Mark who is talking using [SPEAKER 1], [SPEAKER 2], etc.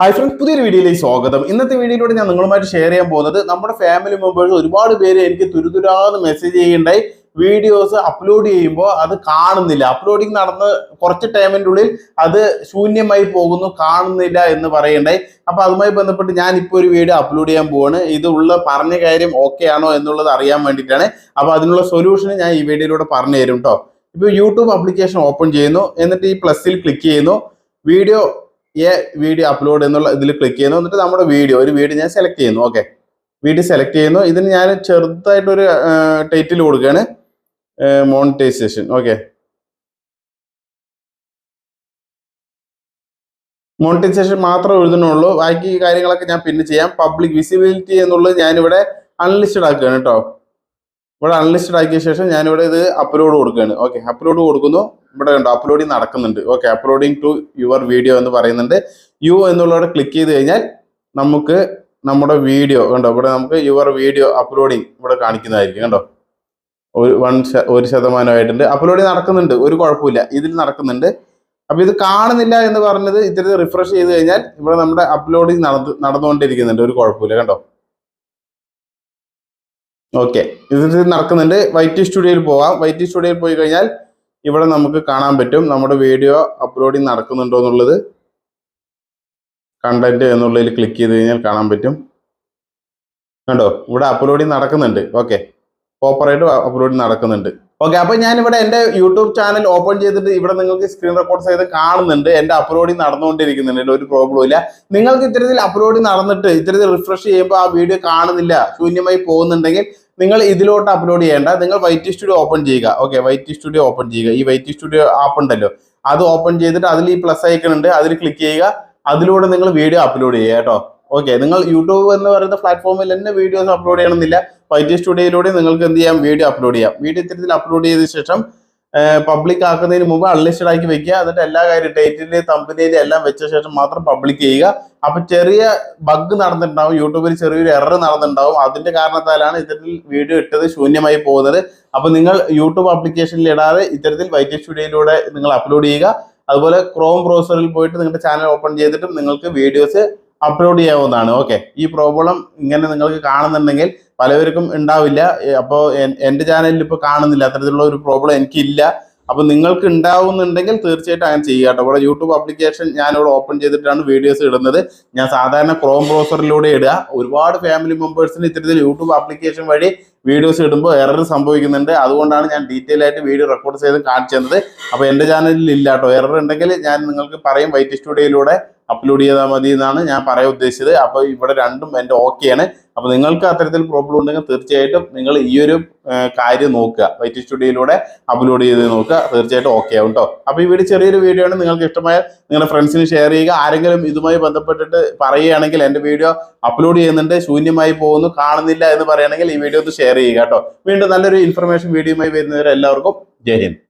[SPEAKER 1] Hi friends പുതിയൊരു വീഡിയോയിലേക്ക് സ്വാഗതം. ഇന്നത്തെ വീഡിയോയിലൂടെ ഞാൻ നിങ്ങളുമായിട്ട് ഷെയർ ചെയ്യാൻ പോകുന്നത് നമ്മുടെ ഫാമിലി മെമ്പേഴ്സ് ഒരുപാട് പേര് എനിക്ക് തുരുതുരാന്ന് മെസ്സേജ് ചെയ്യണ്ടായി വീഡിയോസ് അപ്ലോഡ് ചെയ്യുമ്പോൾ അത് കാണുന്നില്ല. അപ്ലോഡിങ് നടന്ന് കുറച്ച് ടൈമിന്റെ ഉള്ളിൽ അത് ശൂന്യമായി പോകുന്നു കാണുന്നില്ല എന്ന് പറയണ്ടായി അപ്പോൾ അതുമായി ബന്ധപ്പെട്ട് ഞാൻ ഇപ്പോൾ ഒരു വീഡിയോ അപ്ലോഡ് ചെയ്യാൻ പോവാണ്. ഇത് ഉള്ള പറഞ്ഞ കാര്യം ഓക്കെ ആണോ എന്നുള്ളത് അറിയാൻ വേണ്ടിയിട്ടാണ്. അപ്പോൾ അതിനുള്ള സൊല്യൂഷൻ ഞാൻ ഈ വീഡിയോയിലൂടെ പറഞ്ഞു തരും കേട്ടോ ഇപ്പോൾ യൂട്യൂബ് ആപ്ലിക്കേഷൻ ഓപ്പൺ ചെയ്യുന്നു. എന്നിട്ട് ഈ പ്ലസ്സിൽ ക്ലിക്ക് ചെയ്യുന്നു. വീഡിയോ എ വീഡിയോ അപ്ലോഡ് എന്നുള്ള ഇതിൽ ക്ലിക്ക് ചെയ്യുന്നു. എന്നിട്ട് നമ്മുടെ വീഡിയോ ഒരു വീഡിയോ ഞാൻ സെലക്ട് ചെയ്യുന്നു. ഓക്കെ വീഡിയോ സെലക്ട് ചെയ്യുന്നു. ഇതിന് ഞാൻ ചെറുതായിട്ടൊരു ടൈറ്റിൽ കൊടുക്കുകയാണ്. മോണിറ്റൈസേഷൻ ഓക്കെ മോണിറ്റൈസേഷൻ മാത്രമേ എഴുതുന്നുള്ളൂ. ബാക്കി കാര്യങ്ങളൊക്കെ ഞാൻ പിന്നെ ചെയ്യാം. പബ്ലിക് വിസിബിലിറ്റി എന്നുള്ളത് ഞാനിവിടെ അൺലിസ്റ്റഡ് ആക്കുകയാണ് കേട്ടോ. ഇവിടെ അൺലിസ്റ്റഡ് ആക്കിയ ശേഷം ഞാനിവിടെ ഇത് അപ്ലോഡ് കൊടുക്കുകയാണ്. ഓക്കെ അപ്ലോഡ് കൊടുക്കുന്നു. ഇവിടെ കണ്ടോ അപ്ലോഡിങ് നടക്കുന്നുണ്ട്. Okay uploading to your video എന്ന് പറയുന്നുണ്ട്. യു എന്നുള്ളവിടെ ക്ലിക്ക് ചെയ്ത് കഴിഞ്ഞാൽ നമുക്ക് നമ്മുടെ വീഡിയോ കണ്ടോ ഇവിടെ നമുക്ക് യുവർ വീഡിയോ അപ്ലോഡിങ് ഇവിടെ കാണിക്കുന്നതായിരിക്കും കണ്ടോ. ഒരു വൺ ഒരു ശതമാനമായിട്ടുണ്ട്. അപ്ലോഡിങ് നടക്കുന്നുണ്ട് ഒരു കുഴപ്പമില്ല. ഇതിൽ നടക്കുന്നുണ്ട്. അപ്പം ഇത് കാണുന്നില്ല എന്ന് പറഞ്ഞത് ഇത്തിരി റിഫ്രഷ് ചെയ്ത് കഴിഞ്ഞാൽ ഇവിടെ നമ്മുടെ അപ്ലോഡിങ് നടന്നു നടന്നുകൊണ്ടിരിക്കുന്നുണ്ട്. ഒരു കുഴപ്പമില്ല കണ്ടോ. ഓക്കെ ഇത് നടക്കുന്നുണ്ട്. വൈറ്റ് സ്റ്റുഡിയോയിൽ പോവാം. വൈറ്റ് സ്റ്റുഡിയോയിൽ പോയി കഴിഞ്ഞാൽ ഇവിടെ നമുക്ക് കാണാൻ പറ്റും നമ്മുടെ വീഡിയോ അപ്ലോഡിങ് നടക്കുന്നുണ്ടോ എന്നുള്ളത്. കണ്ടന്റ് എന്നുള്ളതിൽ ക്ലിക്ക് ചെയ്ത് കഴിഞ്ഞാൽ കാണാൻ പറ്റും. കണ്ടോ? ഇവിടെ അപ്ലോഡിങ് നടക്കുന്നുണ്ട്. ഓക്കെ പ്രോപ്പറായിട്ട് അപ്ലോഡിങ് നടക്കുന്നുണ്ട്. ഓക്കെ അപ്പൊ ഞാൻ ഇവിടെ എന്റെ യൂട്യൂബ് ചാനൽ ഓപ്പൺ ചെയ്തിട്ട് ഇവിടെ നിങ്ങൾക്ക് സ്ക്രീൻ റെക്കോർഡ് ചെയ്ത് കാണുന്നുണ്ട്. എന്റെ അപ്ലോഡിങ് നടന്നുകൊണ്ടിരിക്കുന്നുണ്ട്. ഒരു പ്രോബ്ലം ഇല്ല. നിങ്ങൾക്ക് ഇത്തരത്തിൽ അപ്ലോഡിങ് നടന്നിട്ട് ഇത്തരത്തിൽ റിഫ്രഷ് ചെയ്യുമ്പോൾ ആ വീഡിയോ കാണുന്നില്ല ശൂന്യമായി പോകുന്നുണ്ടെങ്കിൽ നിങ്ങൾ ഇതിലോട്ട് അപ്ലോഡ് ചെയ്യേണ്ട. നിങ്ങൾ വൈറ്റ് സ്റ്റുഡിയോ ഓപ്പൺ ചെയ്യുക. ഓക്കെ വൈറ്റ് സ്റ്റുഡിയോ ഓപ്പൺ ചെയ്യുക. ഈ വൈറ്റ് സ്റ്റുഡിയോ ആപ്പ് ഉണ്ടല്ലോ. അത് ഓപ്പൺ ചെയ്തിട്ട് അതിൽ ഈ പ്ലസ് ഐക്കൺ ഉണ്ട്. അതിൽ ക്ലിക്ക് ചെയ്യുക. അതിലൂടെ നിങ്ങൾ വീഡിയോ അപ്ലോഡ് ചെയ്യുക കേട്ടോ. ഓക്കെ നിങ്ങൾ യൂട്യൂബ് എന്ന് പറയുന്ന പ്ലാറ്റ്ഫോമിൽ തന്നെ വീഡിയോസ് അപ്ലോഡ് ചെയ്യണമെന്നില്ല. വൈറ്റ് സ്റ്റുഡിയോയിലൂടെ നിങ്ങൾക്ക് എന്ത് ചെയ്യാം? വീഡിയോ അപ്ലോഡ് ചെയ്യാം. വീഡിയോ ഇത്തരത്തിൽ അപ്ലോഡ് ചെയ്ത ശേഷം പബ്ലിക് ആക്കുന്നതിന് മുമ്പ് അൺലിസ്റ്റഡ് ആക്കി വെക്കുക. എന്നിട്ട് എല്ലാ കാര്യം ഡേറ്റിന്റെ കമ്പനിയിൽ എല്ലാം വെച്ച ശേഷം മാത്രം പബ്ലിക് ചെയ്യുക. അപ്പൊ ചെറിയ ബഗ് നടന്നിട്ടുണ്ടാവും. യൂട്യൂബിൽ ചെറിയൊരു എറർ നടന്നിട്ടുണ്ടാവും. അതിന്റെ കാരണത്താലാണ് ഇത്തരത്തിൽ വീഡിയോ ഇട്ടത് ശൂന്യമായി പോകുന്നത്. അപ്പൊ നിങ്ങൾ യൂട്യൂബ് ആപ്ലിക്കേഷനിൽ ഇടാതെ ഇത്തരത്തിൽ വൈറ്റ് സ്റ്റുഡിയോയിലൂടെ നിങ്ങൾ അപ്ലോഡ് ചെയ്യുക. അതുപോലെ ക്രോം ബ്രൗസറിൽ പോയിട്ട് നിങ്ങളുടെ ചാനൽ ഓപ്പൺ ചെയ്തിട്ടും നിങ്ങൾക്ക് വീഡിയോസ് അപ്ലോഡ് ചെയ്യാവുന്നതാണ്. ഓക്കെ ഈ പ്രോബ്ലം ഇങ്ങനെ നിങ്ങൾക്ക് കാണുന്നുണ്ടെങ്കിൽ പലവർക്കും ഉണ്ടാവില്ല. അപ്പോൾ എന്റെ ചാനലിൽ ഇപ്പോൾ കാണുന്നില്ല. അത്തരത്തിലുള്ള ഒരു പ്രോബ്ലം എനിക്കില്ല. അപ്പോൾ നിങ്ങൾക്ക് ഉണ്ടാവുന്നുണ്ടെങ്കിൽ തീർച്ചയായിട്ടും അങ്ങനെ ചെയ്യുക കേട്ടോ. ഇവിടെ യൂട്യൂബ് ആപ്ലിക്കേഷൻ ഞാനിവിടെ ഓപ്പൺ ചെയ്തിട്ടാണ് വീഡിയോസ് ഇടുന്നത്. ഞാൻ സാധാരണ ക്രോം ബ്രൗസറിലൂടെ ഇടുക. ഒരുപാട് ഫാമിലി മെമ്പേഴ്സിന് ഇത്തരത്തിൽ യൂട്യൂബ് ആപ്ലിക്കേഷൻ വഴി വീഡിയോസ് ഇടുമ്പോൾ എറർ സംഭവിക്കുന്നുണ്ട്. അതുകൊണ്ടാണ് ഞാൻ ഡീറ്റെയിൽ ആയിട്ട് വീഡിയോ റെക്കോർഡ് ചെയ്ത് കാണിച്ചു തന്നത്. അപ്പോൾ എന്റെ ചാനലിൽ ഇല്ല കേട്ടോ. എറർ ഉണ്ടെങ്കിൽ ഞാൻ നിങ്ങൾക്ക് പറയും. വൈറ്റ് സ്റ്റുഡിയോയിലൂടെ അപ്ലോഡ് ചെയ്താൽ മതി എന്നാണ് ഞാൻ പറയാൻ ഉദ്ദേശിച്ചത്. അപ്പോൾ ഇവിടെ രണ്ടും എന്റെ ഓക്കെയാണ് അപ്പോൾ നിങ്ങൾക്ക് അത്തരത്തിൽ പ്രോബ്ലം ഉണ്ടെങ്കിൽ തീർച്ചയായിട്ടും നിങ്ങൾ ഈ ഒരു കാര്യം നോക്കുക. വൈറ്റ് സ്റ്റുഡിയോയിലൂടെ അപ്ലോഡ് ചെയ്ത് നോക്കുക. തീർച്ചയായിട്ടും ഓക്കെ ആവും കേട്ടോ അപ്പോൾ ഈ വീഡിയോ ചെറിയൊരു വീഡിയോ ആണ് നിങ്ങൾക്ക് ഇഷ്ടമായ നിങ്ങളുടെ ഫ്രണ്ട്സിന് ഷെയർ ചെയ്യുക. ആരെങ്കിലും ഇതുമായി ബന്ധപ്പെട്ടിട്ട് പറയുകയാണെങ്കിൽ എന്റെ വീഡിയോ അപ്ലോഡ് ചെയ്യുന്നുണ്ട്. ശൂന്യമായി പോകുന്നു. കാണുന്നില്ല എന്ന് പറയുകയാണെങ്കിൽ ഈ വീഡിയോ ഒന്ന് ഷെയർ ചെയ്യുക കേട്ടോ വീണ്ടും നല്ലൊരു ഇൻഫർമേഷൻ വീഡിയോയുമായി വരുന്നവരെ എല്ലാവർക്കും ജയ് ഹിന്ദ്.